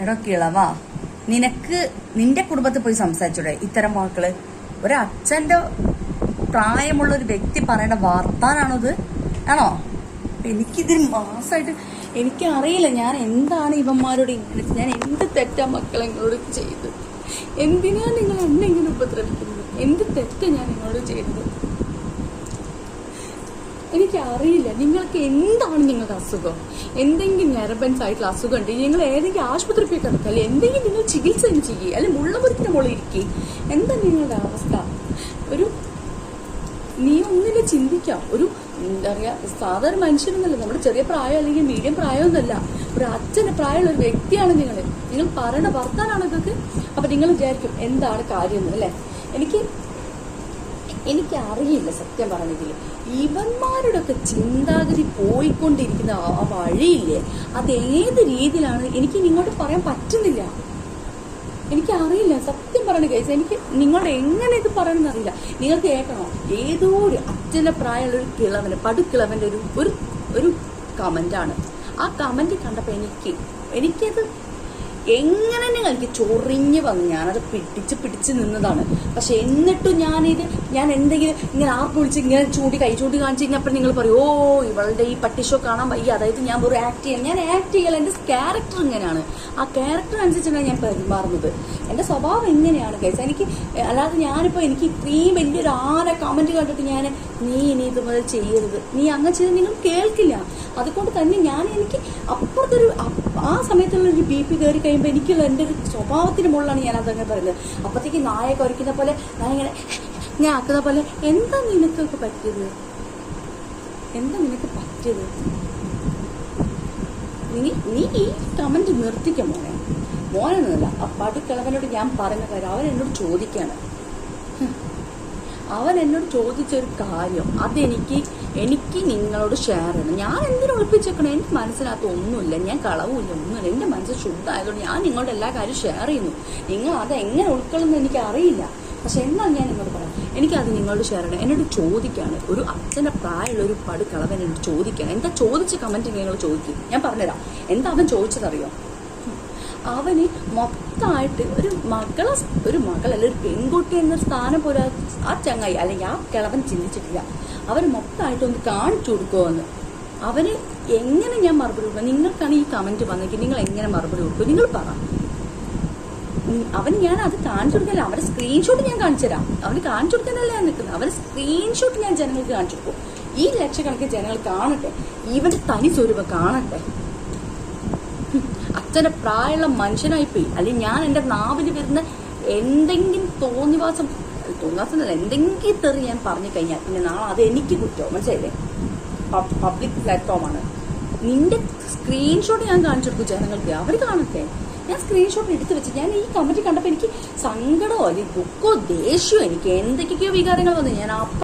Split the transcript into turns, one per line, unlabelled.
എടോ കിളവാ നിനക്ക് നിന്റെ കുടുംബത്തിൽ പോയി സംസാരിച്ചൂടെ? ഇത്തരം വാക്കുകൾ. ഒരച്ഛന്റെ പ്രായമുള്ള ഒരു വ്യക്തി പറയേണ്ട വാർത്താനാണത്? ആണോ? എനിക്കിതിന് മാസമായിട്ട് എനിക്കറിയില്ല ഞാൻ എന്താണ് ഇവന്മാരോട് ഇങ്ങനെ ഞാൻ എന്ത് തെറ്റാ മക്കളെ നിങ്ങളോട് ചെയ്തത്? എന്തിനാ നിങ്ങൾ എന്നെ ഇങ്ങനെ ഉപദ്രവിക്കുന്നത്? എന്ത് തെറ്റാ ഞാൻ നിങ്ങളോട് ചെയ്തത്? എനിക്കറിയില്ല. നിങ്ങൾക്ക് എന്താണ് നിങ്ങളുടെ അസുഖം? എന്തെങ്കിലും നെറബൻസ് ആയിട്ടുള്ള അസുഖം ഉണ്ട് നിങ്ങൾ ഏതെങ്കിലും ആശുപത്രി പോയി കിടക്കുക. അല്ലെങ്കിൽ എന്തെങ്കിലും നിങ്ങൾ ചികിത്സ ചെയ്യുക അല്ലെ? മുള്ളമുറിക്കിന്റെ മുകളിൽ ഇരിക്കുക എന്താ നിങ്ങളുടെ അവസ്ഥ? ഒരു നീ ഒന്നിനെ ചിന്തിക്കാം. ഒരു എന്താ പറയുക സാധാരണ മനുഷ്യനൊന്നല്ല നമ്മുടെ ചെറിയ പ്രായം അല്ലെങ്കിൽ മീഡിയം പ്രായമൊന്നുമല്ല ഒരു അച്ഛന്റെ പ്രായമുള്ള ഒരു വ്യക്തിയാണ് നിങ്ങൾ. നിങ്ങൾ പറയണ വർത്താനാണ് ഇതൊക്കെ. അപ്പം നിങ്ങൾ വിചാരിക്കും എന്താണ് കാര്യം എന്ന് അല്ലേ? എനിക്ക് എനിക്ക് അറിയില്ല സത്യം പറഞ്ഞതിൽ ഇവന്മാരുടെ ഒക്കെ ചിന്താഗതി പോയിക്കൊണ്ടിരിക്കുന്ന ആ വഴിയില്ലേ? അത് ഏത് രീതിയിലാണ്? എനിക്ക് നിങ്ങളോട് പറയാൻ പറ്റുന്നില്ല. എനിക്കറിയില്ല. സത്യം പറയണ കേസ് എനിക്ക് നിങ്ങളോട് എങ്ങനെ ഇത് പറയണമെന്ന് അറിയില്ല. നിങ്ങൾ കേൾക്കണോ? ഏതോ ഒരു അച്ഛന്റെ പ്രായമുള്ള ഒരു കിളവന് പടുക്കിളവന്റെ ഒരു ഒരു ഒരു കമന്റാണ് ആ കമന്റ് കണ്ടപ്പോൾ എനിക്ക് എനിക്കത് എങ്ങനെ എനിക്ക് ചൊറിഞ്ഞ് വന്നു? ഞാനത് പിടിച്ച് പിടിച്ച് നിന്നതാണ്. പക്ഷെ എന്നിട്ടും ഞാനിത് ഞാൻ എന്തെങ്കിലും ഇങ്ങനെ ആർക്ക് വിളിച്ച് ഇങ്ങനെ ചൂണ്ടി കൈ ചൂണ്ടി കാണിച്ച് കഴിഞ്ഞപ്പോൾ നിങ്ങൾ പറയും ഓ ഇവളുടെ ഈ പട്ടി ഷോ കാണാൻ വയ്യ. അതായത് ഞാൻ ഒരു ആക്ട് ചെയ്യാൻ ഞാൻ ആക്ട് ചെയ്യല എന്റെ ക്യാരക്ടർ ഇങ്ങനെയാണ്. ആ ക്യാരക്ടർ അനുസരിച്ചാണ് ഞാൻ പെരുമാറുന്നത്. എന്റെ സ്വഭാവം എങ്ങനെയാണ് കേസ് എനിക്ക് അല്ലാതെ ഞാനിപ്പോൾ എനിക്ക് ഇത്രയും വലിയൊരു ആരെ കമന്റ് കണ്ടിട്ട് ഞാൻ നീ ഇനി ഇതുപോലെ ചെയ്യരുത്. നീ അങ്ങനെ ചെയ്ത് നിങ്ങൾ കേൾക്കില്ല. അതുകൊണ്ട് തന്നെ ഞാൻ എനിക്ക് അപ്പുറത്തൊരു അപ്പ- ആ സമയത്തുള്ള ഒരു ബി പി കയറി കഴിയുമ്പോൾ എനിക്കുള്ള എന്റെ സ്വഭാവത്തിന് മുകളിലാണ് ഞാൻ അതങ്ങനെ പറയുന്നത്. അപ്പോഴത്തേക്ക് നായ കുരയ്ക്കുന്ന പോലെ ഞാൻ ഇങ്ങനെ ഞാൻ ആക്കുന്ന പോലെ എന്താ നിനക്കൊക്കെ പറ്റിയത്? എന്താ നിനക്ക് പറ്റിയത്? നീ നീ ഈ കമന്റ് നിർത്തിക്ക മോനെ. മോനെന്നല്ല ആ പടുക്കിളവനോട് ഞാൻ പറഞ്ഞ കാര്യം അവരെന്നോട് ചോദിക്കാണ്. അവൻ എന്നോട് ചോദിച്ചൊരു കാര്യം. അതെനിക്ക് എനിക്ക് നിങ്ങളോട് ഷെയർ ചെയ്യണം. ഞാൻ എന്തിനു ഒളിപ്പിച്ചേക്കണം? എനിക്ക് മനസ്സിനകത്ത് ഒന്നുമില്ല. ഞാൻ കളവുമില്ല ഒന്നുമില്ല. എന്റെ മനസ്സ് ശുദ്ധമായതുകൊണ്ട് ഞാൻ നിങ്ങളുടെ എല്ലാ കാര്യവും ഷെയർ ചെയ്യുന്നു. നിങ്ങൾ അത് എങ്ങനെ ഉൾക്കൊള്ളുന്നു എനിക്ക് അറിയില്ല. പക്ഷെ എന്നാൽ ഞാൻ നിങ്ങളോട് പറയാം. എനിക്കത് നിങ്ങളോട് ഷെയർ ചെയ്യണം. എന്നോട് ചോദിക്കാണ്. ഒരു അച്ഛന്റെ പ്രായമുള്ള ഒരു പട് എന്നോട് ചോദിക്കണം. എന്താ ചോദിച്ച കമന്റ് നിങ്ങൾ ചോദിക്കും? ഞാൻ പറഞ്ഞുതരാം. എന്താ അവൻ ചോദിച്ചതറിയോ? അവന് മൊത്തമായിട്ട് ഒരു മകളെ ഒരു മകൾ ഒരു പെൺകുട്ടി എന്ന സ്ഥാനം പോലും ആ- ചങ്ങായി അല്ലെങ്കിൽ ആ കിളവൻ ചിന്തിച്ചിട്ടില്ല. അവന് മൊത്തമായിട്ട് ഒന്ന് കാണിച്ചു കൊടുക്കുമെന്ന് അവന് എങ്ങനെ ഞാൻ മറുപടി കൊടുക്കുക നിങ്ങൾക്കാണ് ഈ കമന്റ് വന്നെങ്കിൽ നിങ്ങൾ എങ്ങനെ മറുപടി കൊടുക്കും? നിങ്ങൾ പറ. അവൻ ഞാൻ അത് കാണിച്ചു കൊടുക്കല്ല അവന്റെ സ്ക്രീൻഷോട്ട് ഞാൻ കാണിച്ചു തരാം. അവന് കാണിച്ചു കൊടുക്കാനല്ല ഞാൻ നിൽക്കുന്നത്. അവന്റെ സ്ക്രീൻഷോട്ട് ഞാൻ ജനങ്ങൾക്ക് കാണിച്ചു കൊടുക്കും. ഈ ലക്ഷക്കണക്കിന് ജനങ്ങൾ കാണട്ടെ. ഇവന്റെ തനി സ്വരൂപം കാണട്ടെ. അച്ഛന്റെ പ്രായമുള്ള മനുഷ്യനായിപ്പോയി. അല്ലെങ്കിൽ ഞാൻ എന്റെ നാവിൽ വരുന്ന എന്തെങ്കിലും തോന്നിവാസം തോന്നിവാസം എന്നല്ല എന്തെങ്കിലും തെറി ഞാൻ പറഞ്ഞു കഴിഞ്ഞാൽ പിന്നെ നാളെ അത് എനിക്ക് കുറ്റവും മനസ്സിലായില്ലേ? പബ്ലിക് പ്ലാറ്റ്ഫോമാണ് നിന്റെ സ്ക്രീൻഷോട്ട് ഞാൻ കാണിച്ചു കൊടുക്കും ജനങ്ങൾക്ക്. അവർ കാണട്ടെ. ഞാൻ സ്ക്രീൻഷോട്ട് എടുത്തു വെച്ച് ഞാൻ ഈ കമന്റ് കണ്ടപ്പോൾ എനിക്ക് സങ്കടമോ അല്ലെങ്കിൽ ദുഃഖമോ ദേഷ്യമോ എനിക്ക് എന്തൊക്കെയോ വികാരങ്ങൾ വന്നു. ഞാൻ അപ്പം